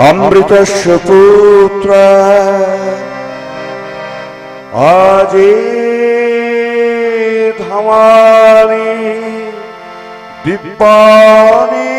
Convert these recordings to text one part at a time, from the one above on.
অমৃতস্য পুত্র আজি ধামানি দিব্যানি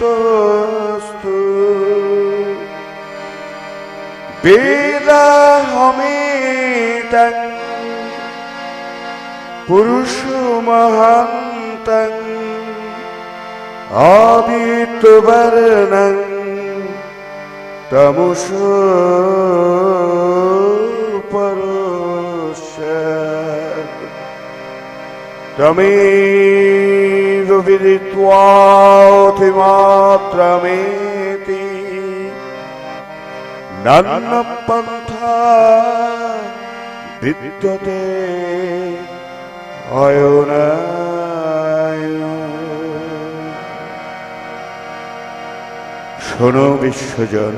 তোস্তু বেদাহমিতং পুরুষ মহান্তং তমুষ পরশ তমেব বিদিত্বাথিমাত্রমেতি নান্ন পন্থা বিদ্যতে অয়নায় শোনো বিশ্বজন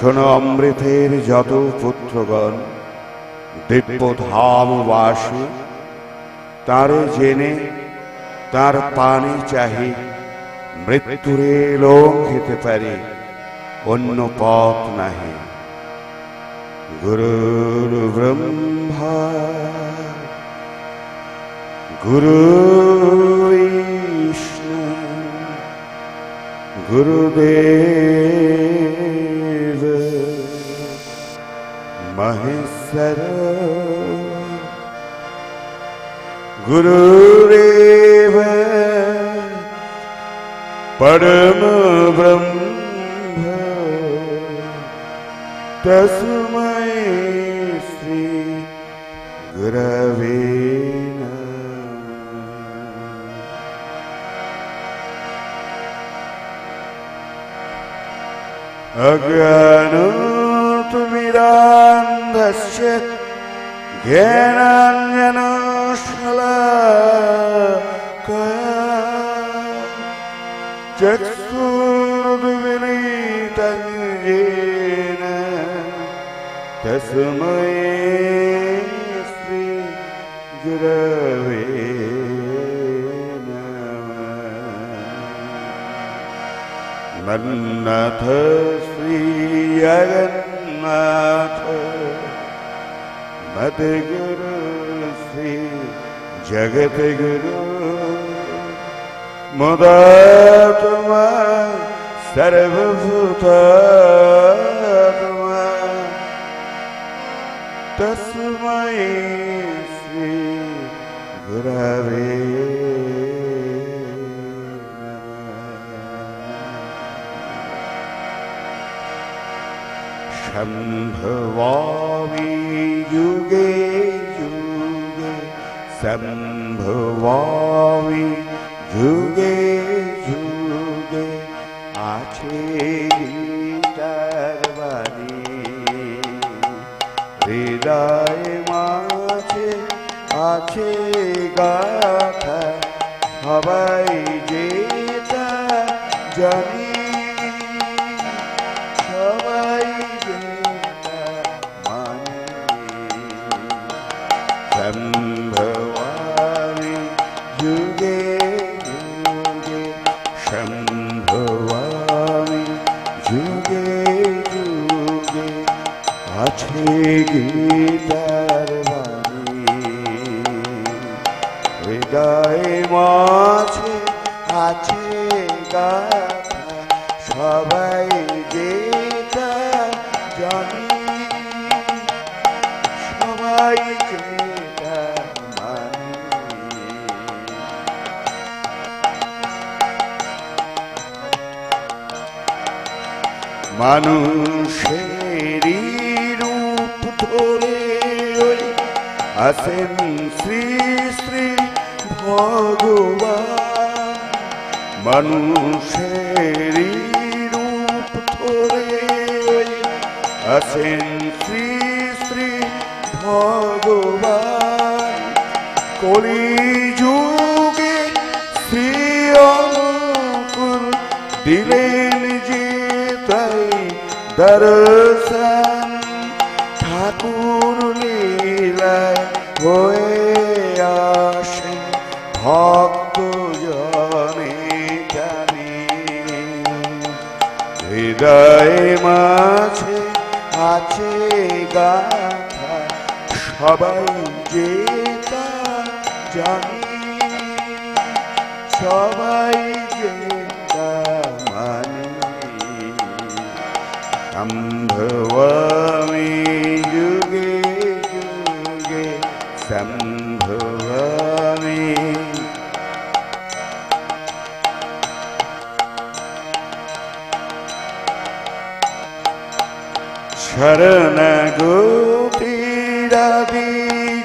শোনো অমৃতের যত পুত্রগণ দিব্য ধামবাসী তারে জেনে, তার পানি চাহি, মৃত্যুরে লোক খেতে পারি, অন্য পথ নাহি। গুরুর ব্রহ্মা গুরু বিষ্ণু, গুরুদেব। Mahi Sara Guru Reva Padma Brahma Tasmai Sri Gravi Agyanam yasya genanyana shalakaya चक्षुरुदु विनीतं येन तस्मै श्री गुरवे नमः मन्नथ श्रीजगन्नाथ मद्गुरु श्री जगद्गुरु मुदात्मा सर्वभूतात्मा तस्मै शम्भुवामि युगे युगे शम्भुवामि युगे युगे आचेरितर्वरि हृदय माचे आचे गाथा हवाई जेता जनी যুগে যুগে সম্ভবামি যুগে जुगे আছে গীতার বাণী। হৃদয় মাঝে মানুষেরই রূপ ধরে আসেন শ্রী শ্রী ভগবান। মানুষেরই রূপ ধরে আসেন শ্রী শ্রী ভগবান। কলি যুগে শ্রী তাই দর্শন ঠাকুর লীলায় হয়ে আসেন ভক্ত জনে জানি। হৃদয়ে মাঝে আছে গাথা, সবাই যে তা জানি। সবাই যে সম্ভবামি যুগে যুগে সম্ভবামি। শরণ গোপীরাদি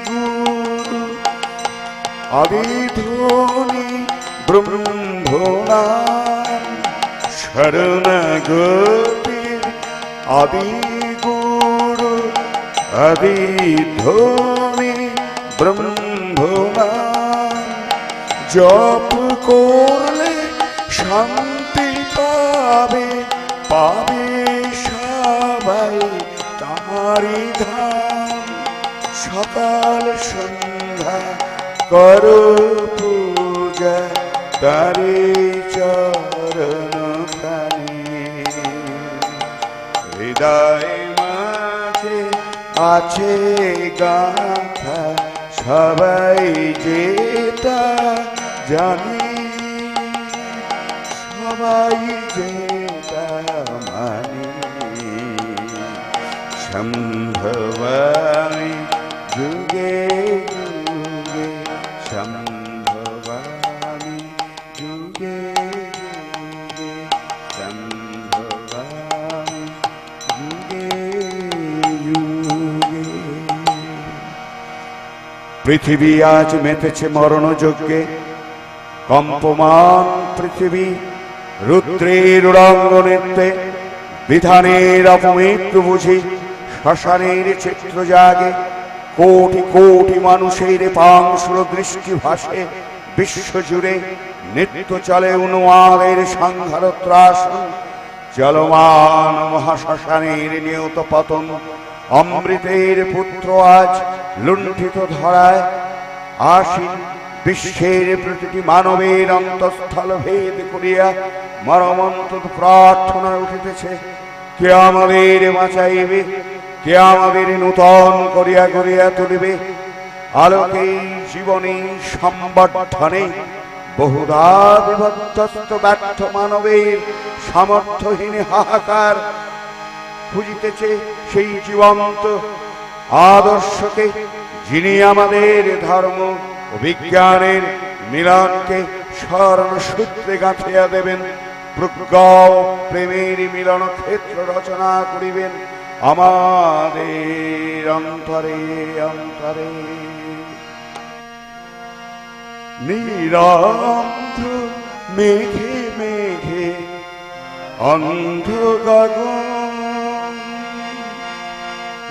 গুরু আদিধ্বনি ব্রহ্মণাম শরণ গোপীর আদি ধোমি ব্রহ্মণাম জপ করলে শান্তি পাবে পাবে সবাই তাহারি ধাম। সকাল সন্ধ্যা কর পূজা, তারে হৃদয় মাঝে আছে গাথা সবাই যেটা জানি। সবাই যেটা মানি। সম্ভবামি পৃথিবী আজ মেতেছে মরণযজ্ঞে। কম্পমান পৃথিবী রুদ্রের উড়াঙ্গনেতে বিধানের অপমৃত্যু বুঝি শ্মশানের চিত্র জাগে, কোটি কোটি মানুষের পাংশুর দৃষ্টি ভাসে বিশ্বজুড়ে নিত্য চলে উন্মাদের সংহার ত্রাসন চলমান মহাশ্মশানের নিয়ত পতন অমৃতের পুত্র আজ লুণ্ঠিত ধরায় আসীন বিশ্বের প্রতিটি মানবের অন্তঃস্থল ভেদ করিয়া মরমন্ত প্রার্থনা উঠিতেছে। কে আমাদের বাঁচাইবে, কে আমাদের নূতন করিয়া করিয়া তুলিবে? আলোকে জীবনে সম্বর্ধনে বহুধা বিভক্তস্ত ব্যর্থ মানবের সামর্থ্যহীন হাহাকার খুঁজিতেছে সেই জীবন্ত আদর্শকে, যিনি আমাদের ধর্ম বিজ্ঞানের মিলনকে স্মরণ সূত্রে গাঁথিয়া দেবেন প্রজ্ঞা প্রেমের মিলন ক্ষেত্র রচনা করিবেন আমাদের অন্তরে অন্তরে। নিরন্ধ মেঘে মেঘে অন্ধ গগন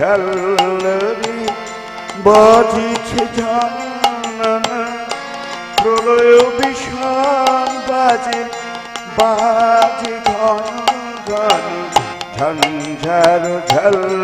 ঝল্লরি বাজিছে ঝনন প্রলয় বিষণ বাজে বাজে ঘন ঘন ঝঞ্ঝার ঝল্লরি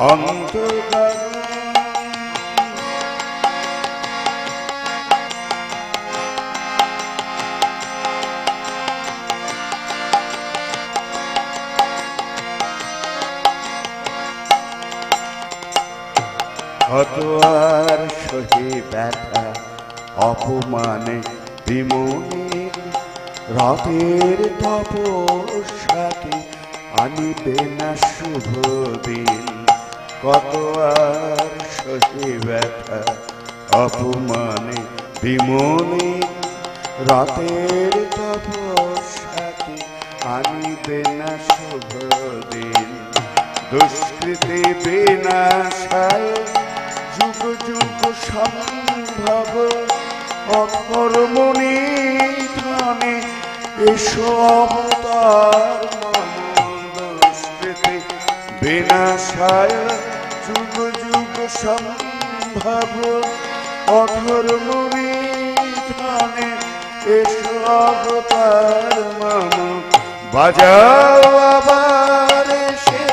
অন্তর্গত হতোয়ার সহে ব্যথা অপমানে বিমনে রবের তপস্যাকে আনিবে না শুভ দিন। কত আর সহে ব্যথা, অপমানে বিমনে। রাতের তপস্যাকে আনিবে না শুভ দিন, দুষ্কৃতি বিনাশায় যুগ যুগ সম্ভব। অকর্মণি ধনে এসো অবতার দুষ্কৃতি বিনাশায় সম্ভব অধর্মণি ধনে এসো অবতার মম। বাজাও আবার এসে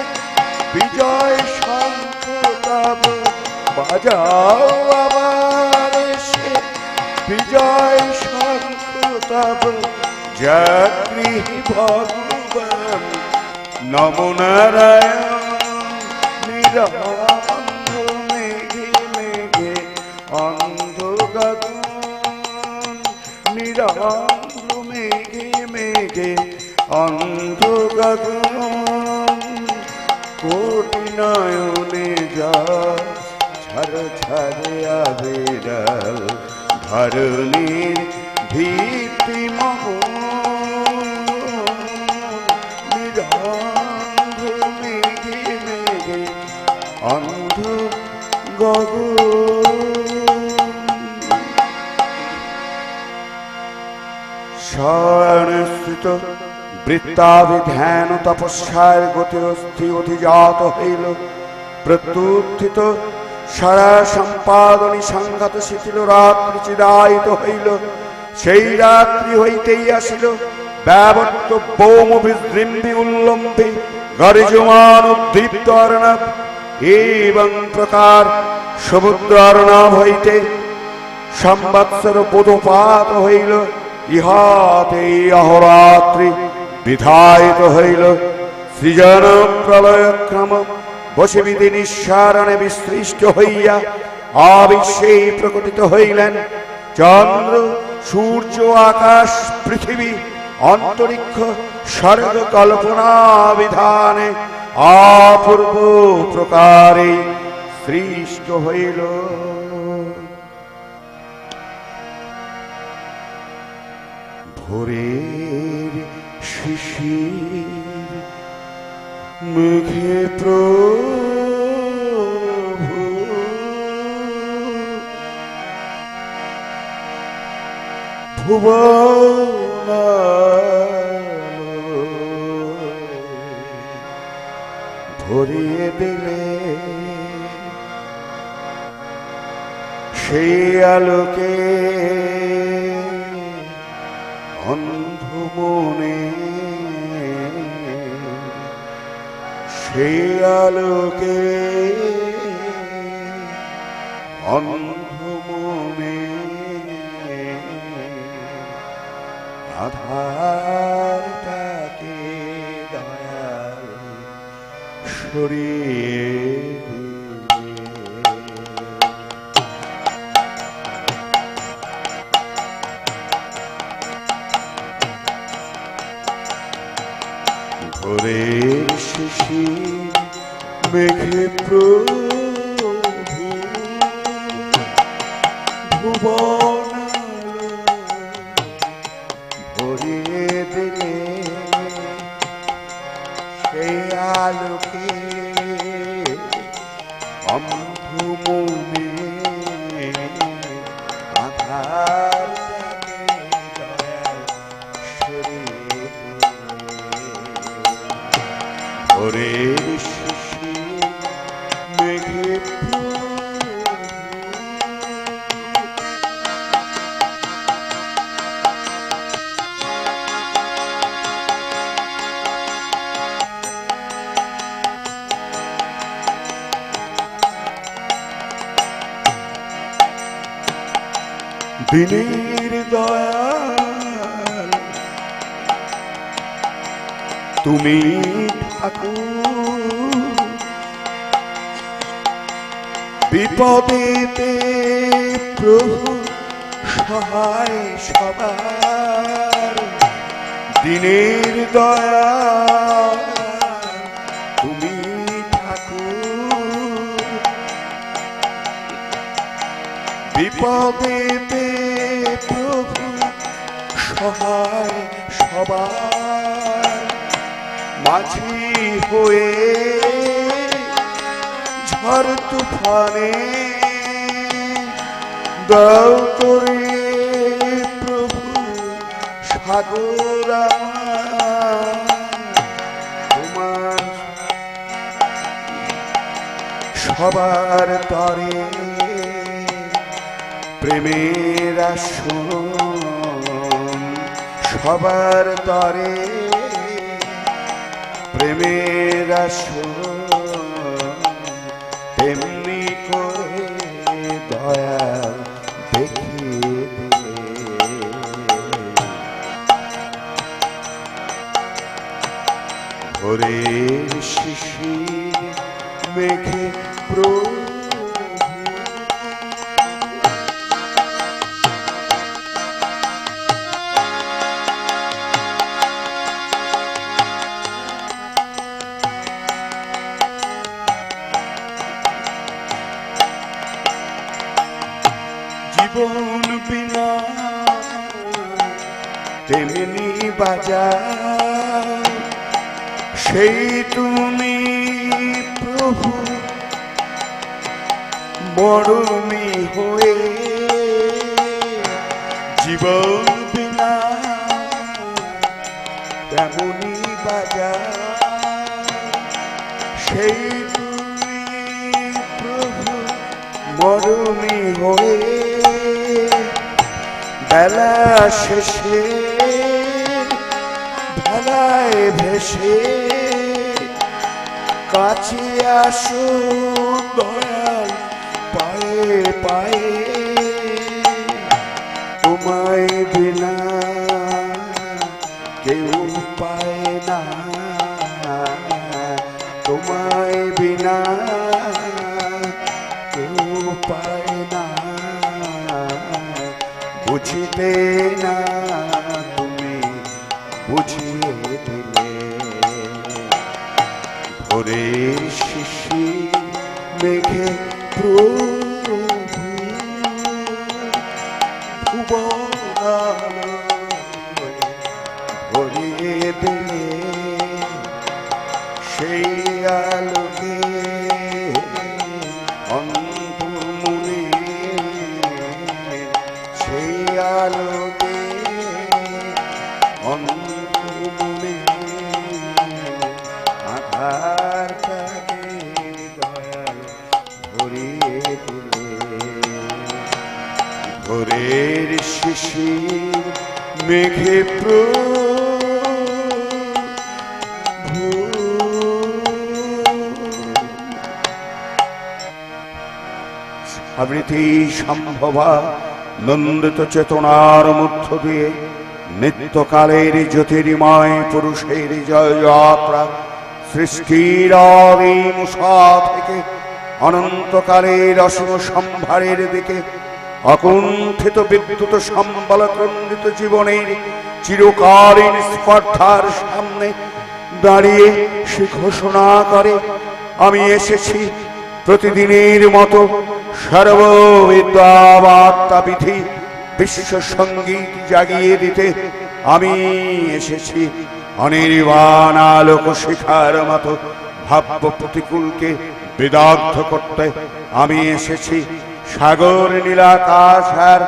বিজয় শঙ্খ তব বাজাও আবার এসে বিজয় শঙ্খ তব জাগ্রী ভগবান, নম নারায়ণ গগন কোটি নয়নে জল ঝর ঝরে আবিরাল ধরণীর ভীতি মহ নিরন্ধ মেঘে মেঘে অন্ধ গগন। সংস্থিত বৃত্তাভিধ্যান তপস্যার গতিরস্থি অধিজাত হইল। প্রত্যুত্থিত সারা সম্পাদনী সংঘাত শিথিল রাত্রি চিদায়িত হইল। সেই রাত্রি হইতেই আসিল ব্যবর্ত বোম বিজৃম্বি উল্লম্বি গরিজমান উদ্দীপ্ত অর্ণব এবং প্রকার সমুদ্র অর্ণব হইতে সংবৎসর বোধপাত হইল। ইহাতে অহরাত্রি বিধায়িত হইল সৃজন প্রলয়ক্রম। বসিবিধি নিঃসারণে বিসৃষ্ট হইয়া আবিশ্বে প্রকটিত হইলেন। চন্দ্র, সূর্য, আকাশ, পৃথিবী, অন্তরিক্ষ স্বর্গ কল্পনা বিধানে অপূর্ব প্রকারে সৃষ্ট হইল। ভোরের শিশির মুখে ভুবন ভরিয়ে দিলে সেই আলোকে অন্ধ মনে সেই আলোকে অন্ধমনে আধারটাকে দয়াল সরিয়ে মেঘে প্রভু দিনের দয়াল। তুমি ঠাকুর বিপদেতে প্রভু সহায় সবার। দিনের দয়া তুমি ঠাকুর বিপদেতে সহায় সবার মাঝি হয়ে ঝড় তুফানে দাও প্রভু সাগর। তোমার সবার তরে প্রেমের আসন সবার তরে প্রেমের আসন তেমনি বাজার। সেই তুমি প্রভু, মরমি হয়ে জীবন বিনা। তেমনি বাজার। সেই তুমি প্রভু, মরমি হয়ে বেলা শেষে ভেলায় ভেসে কাছে আসো দয়াল, পায়ে পায়ে। তোমায় বিনা কেউ পায় না। তোমায় বিনা কেউ পায় না। বুঝিতে না সম্ভবা নন্দিত চেতনার মধ্য দিয়ে নিত্যকালের জ্যোতির্ময় পুরুষের জয় যাত্রা সৃষ্টির আদিমুষা থেকে অনন্তকালের অসীম সম্ভারের দিকে অকুণ্ঠিত বিদ্যুৎ সম্বল ক্রন্দিত জীবনের চিরকালীন স্পর্ধার সামনে দাঁড়িয়ে সে ঘোষণা করে, আমি এসেছি প্রতিদিনের মতো সর্ববিদ্যাবার্তা বিধি বিশ্ব সংগীত জাগিয়ে দিতে আমি এসেছি। অনির্বাণ আলোক শিখার মতো ভাব্য প্রতিকূলকে বিদগ্ধ করতে আমি এসেছি। সাগর নীলাকাশ আর